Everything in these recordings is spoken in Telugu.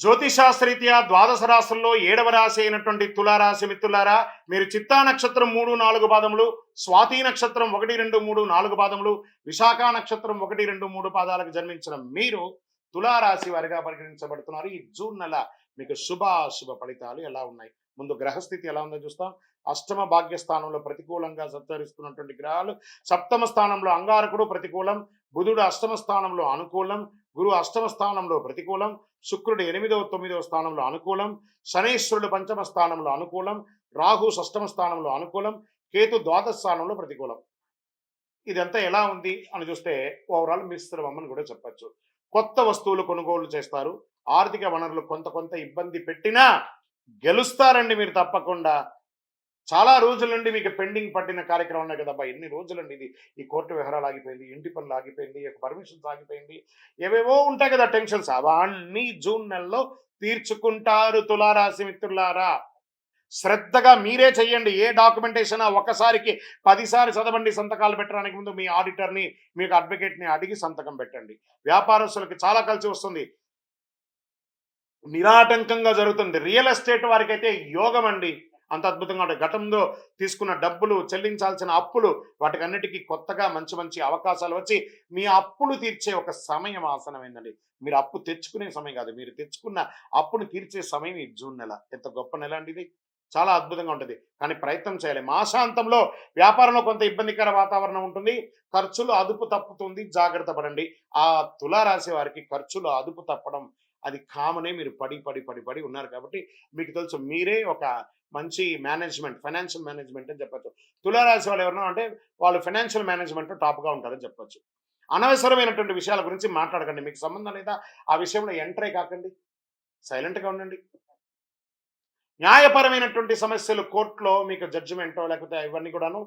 జ్యోతిషాస్త్రీత్యా ద్వాదశ రాశుల్లో ఏడవ రాశి అయినటువంటి తులారాశి మిత్రులారా మీరు చిత్తా నక్షత్రం మూడు నాలుగు పాదములు స్వాతి నక్షత్రం ఒకటి రెండు మూడు నాలుగు పాదములు విశాఖ నక్షత్రం ఒకటి రెండు మూడు పాదాలకు జన్మించిన మీరు తులారాశి వారిగా పరిగణించబడుతున్నారు. ఈ జూన్ నెల మీకు శుభాశుభ ఫలితాలు ఎలా ఉన్నాయి? ముందు గ్రహస్థితి ఎలా ఉందో చూస్తాం. అష్టమ భాగ్యస్థానంలో ప్రతికూలంగా సంచరిస్తున్నటువంటి గ్రహాలు సప్తమ స్థానంలో అంగారకుడు ప్రతికూలం బుధుడు అష్టమ స్థానంలో అనుకూలం గురువు అష్టమ స్థానంలో ప్రతికూలం శుక్రుడు ఎనిమిదవ తొమ్మిదవ స్థానంలో అనుకూలం శనేశ్వరుడు పంచమ స్థానంలో అనుకూలం రాహు షష్టమ స్థానంలో అనుకూలం కేతు ద్వాదశ స్థానంలో ప్రతికూలం. ఇదంతా ఎలా ఉంది అని చూస్తే ఓవరాల్ మిశ్రమం అని కూడా చెప్పచ్చు. కొత్త వస్తువులు కొనుగోలు చేస్తారు. ఆర్థిక వనరులు కొంత కొంత ఇబ్బంది పెట్టినా గెలుస్తారండి మీరు తప్పకుండా. చాలా రోజుల నుండి మీకు పెండింగ్ పట్టిన కార్యక్రమం ఉన్నాయి కదబ్బా. ఎన్ని రోజులండి ఇది? ఈ కోర్టు వ్యవహారాలు ఆగిపోయింది ఇంటి పనులు ఆగిపోయింది పర్మిషన్స్ ఆగిపోయింది ఏవేవో ఉంటాయి కదా టెన్షన్స్. అవన్నీ జూన్ నెలలో తీర్చుకుంటారు తులారాశి మిత్రులారా. శ్రద్ధగా మీరే చెయ్యండి. ఏ డాక్యుమెంటేషన్ ఒకసారికి పదిసారి చదవండి సంతకాలు పెట్టడానికి ముందు మీ ఆడిటర్ని మీకు అడ్వకేట్ని అడిగి సంతకం పెట్టండి. వ్యాపారస్తులకు చాలా కలిసి వస్తుంది. నిరాటంకంగా జరుగుతుంది. రియల్ ఎస్టేట్ వారికి అయితే యోగం అండి అంత అద్భుతంగా ఉంటుంది గతంలో తీసుకున్న డబ్బులు చెల్లించాల్సిన అప్పులు వాటికన్నిటికీ కొత్తగా మంచి మంచి అవకాశాలు వచ్చి మీ అప్పులు తీర్చే ఒక సమయం ఆసనమైందండి. మీరు అప్పు తెచ్చుకునే సమయం కాదు. మీరు తెచ్చుకున్న అప్పును తీర్చే సమయం ఈ జూన్ నెల. ఎంత గొప్ప నెల అండి ఇది. చాలా అద్భుతంగా ఉంటుంది. కానీ ప్రయత్నం చేయాలి. మాసాంతంలో వ్యాపారంలో కొంత ఇబ్బందికర వాతావరణం ఉంటుంది. ఖర్చులు అదుపు తప్పుతుంది. జాగ్రత్త పడండి. ఆ తులారాశి వారికి ఖర్చులు అదుపు తప్పడం అది కామనే మీరు పడి పడి పడి పడి ఉన్నారు కాబట్టి మీకు తెలుసు మీరే ఒక మంచి మేనేజ్మెంట్ ఫైనాన్షియల్ మేనేజ్మెంట్ అని చెప్పచ్చు. తులారాశి వాళ్ళు ఎవరన్నా అంటే వాళ్ళు ఫైనాన్షియల్ మేనేజ్మెంట్ టాప్గా ఉంటారని చెప్పచ్చు. అనవసరమైనటువంటి విషయాల గురించి మాట్లాడకండి. మీకు సంబంధం లేదా ఆ విషయంలో ఎంటరే కాకండి. సైలెంట్గా ఉండండి. న్యాయపరమైనటువంటి సమస్యలు కోర్టులో మీకు జడ్జిమెంటో లేకపోతే ఇవన్నీ కూడాను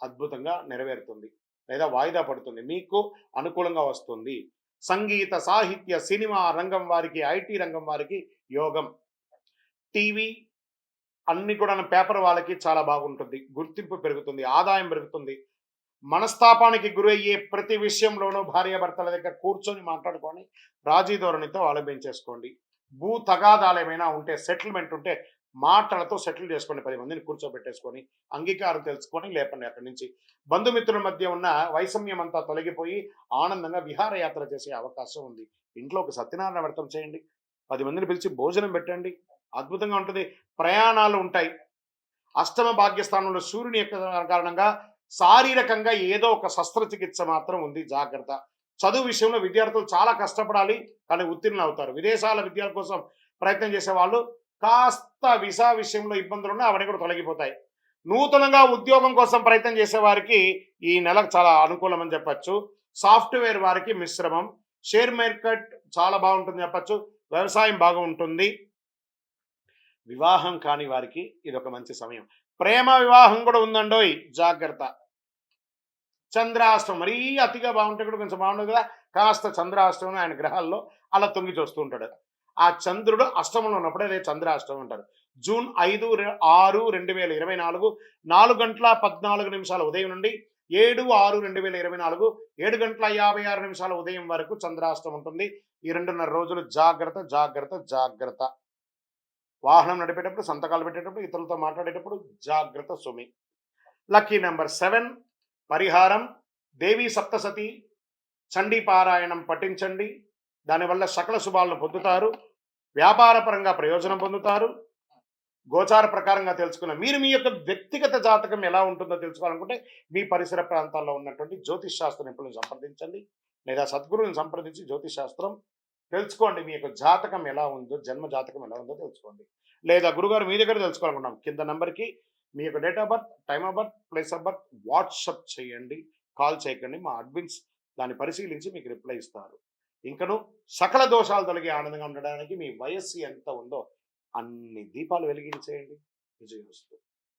అద్భుతంగా నెరవేరుతుంది లేదా వాయిదా పడుతుంది. మీకు అనుకూలంగా వస్తుంది. సంగీత సాహిత్య సినిమా రంగం వారికి ఐటీ రంగం వారికి యోగం. టీవీ అన్ని కూడా పేపర్ వాళ్ళకి చాలా బాగుంటుంది. గుర్తింపు పెరుగుతుంది. ఆదాయం పెరుగుతుంది. మనస్తాపానికి గురయ్యే ప్రతి విషయంలోనూ భార్యాభర్తల దగ్గర కూర్చొని మాట్లాడుకొని రాజీ ధోరణితో ఆలంబించేసుకోండి భూ తగాదాలు ఏమైనా ఉంటే సెటిల్మెంట్ ఉంటే మాటలతో సెటిల్ చేసుకోండి పది మందిని కూర్చోబెట్టేసుకొని అంగీకారం తెలుసుకొని లేపండి అక్కడి నుంచి. బంధుమిత్రుల మధ్య ఉన్న వైషమ్యం అంతా తొలగిపోయి ఆనందంగా విహారయాత్ర చేసే అవకాశం ఉంది. ఇంట్లో ఒక సత్యనారాయణ వ్రతం చేయండి. పది మందిని పిలిచి భోజనం పెట్టండి. అద్భుతంగా ఉంటుంది. ప్రయాణాలు ఉంటాయి. అష్టమ భాగ్యస్థానంలో సూర్యుని యొక్క కారణంగా శారీరకంగా ఏదో ఒక శస్త్రచికిత్స మాత్రం ఉంది. జాగ్రత్త. చదువు విషయంలో విద్యార్థులు చాలా కష్టపడాలి. కానీ ఉత్తీర్ణులు అవుతారు. విదేశాల విద్యల కోసం ప్రయత్నం చేసే వాళ్ళు కాస్త వీసా విషయంలో ఇబ్బందులు ఉన్నా అవన్నీ కూడా తొలగిపోతాయి. నూతనంగా ఉద్యోగం కోసం ప్రయత్నం చేసే వారికి ఈ నెలకు చాలా అనుకూలమని చెప్పచ్చు. సాఫ్ట్వేర్ వారికి మిశ్రమం. షేర్ మార్కెట్ చాలా బాగుంటుంది చెప్పచ్చు. వ్యవసాయం బాగా ఉంటుంది. వివాహం కాని వారికి ఇది ఒక మంచి సమయం. ప్రేమ వివాహం కూడా ఉందండోయ్. జాగ్రత్త. చంద్రాష్టం మరీ అతిగా బాగుంటే కూడా కొంచెం బాగుండదు కదా. కాస్త చంద్రాష్టం ఆయన గ్రహాల్లో అలా తొంగి చూస్తూ ఉంటాడు. ఆ చంద్రుడు అష్టమంలో ఉన్నప్పుడే అదే చంద్రాష్టమం అంటారు. జూన్ ఐదు ఆరు రెండు వేల ఇరవై నాలుగు నాలుగు గంటల పద్నాలుగు నిమిషాల ఉదయం నుండి ఏడు ఆరు రెండు వేల ఇరవై నాలుగు ఏడు గంటల యాభై ఆరు నిమిషాల ఉదయం వరకు చంద్రాష్టం ఉంటుంది. ఈ రెండున్నర రోజులు జాగ్రత్త జాగ్రత్త జాగ్రత్త. వాహనం నడిపేటప్పుడు సంతకాలు పెట్టేటప్పుడు ఇతరులతో మాట్లాడేటప్పుడు జాగ్రత్త సుమి. లక్కీ నెంబర్ సెవెన్ పరిహారం దేవీ సప్తసతి చండీ పారాయణం పఠించండి. దానివల్ల సకల శుభాలను పొందుతారు వ్యాపారపరంగా ప్రయోజనం పొందుతారు. గోచార ప్రకారంగా తెలుసుకున్న మీరు మీ యొక్క వ్యక్తిగత జాతకం ఎలా ఉంటుందో తెలుసుకోవాలనుకుంటే మీ పరిసర ప్రాంతాల్లో ఉన్నటువంటి జ్యోతిష్ శాస్త్ర నిపుణులను సంప్రదించండి. లేదా సద్గురువుని సంప్రదించి జ్యోతిష్ శాస్త్రం తెలుసుకోండి. మీ యొక్క జాతకం ఎలా ఉందో జన్మ జాతకం ఎలా ఉందో తెలుసుకోండి. లేదా గురుగారు మీ దగ్గర తెలుసుకోవాలనుకున్నాం కింద నెంబర్కి మీ యొక్క date of birth time of birth place of birth WhatsApp చేయండి. కాల్ చేయకండి. మా అడ్మిన్స్ దాన్ని పరిశీలించి మీకు రిప్లై ఇస్తారు. ఇంకను సకల దోషాలు తొలగి ఆనందంగా ఉండడానికి మీ వయస్సు ఎంత ఉందో అన్ని దీపాలు వెలిగించేయండి. విజయోస్తు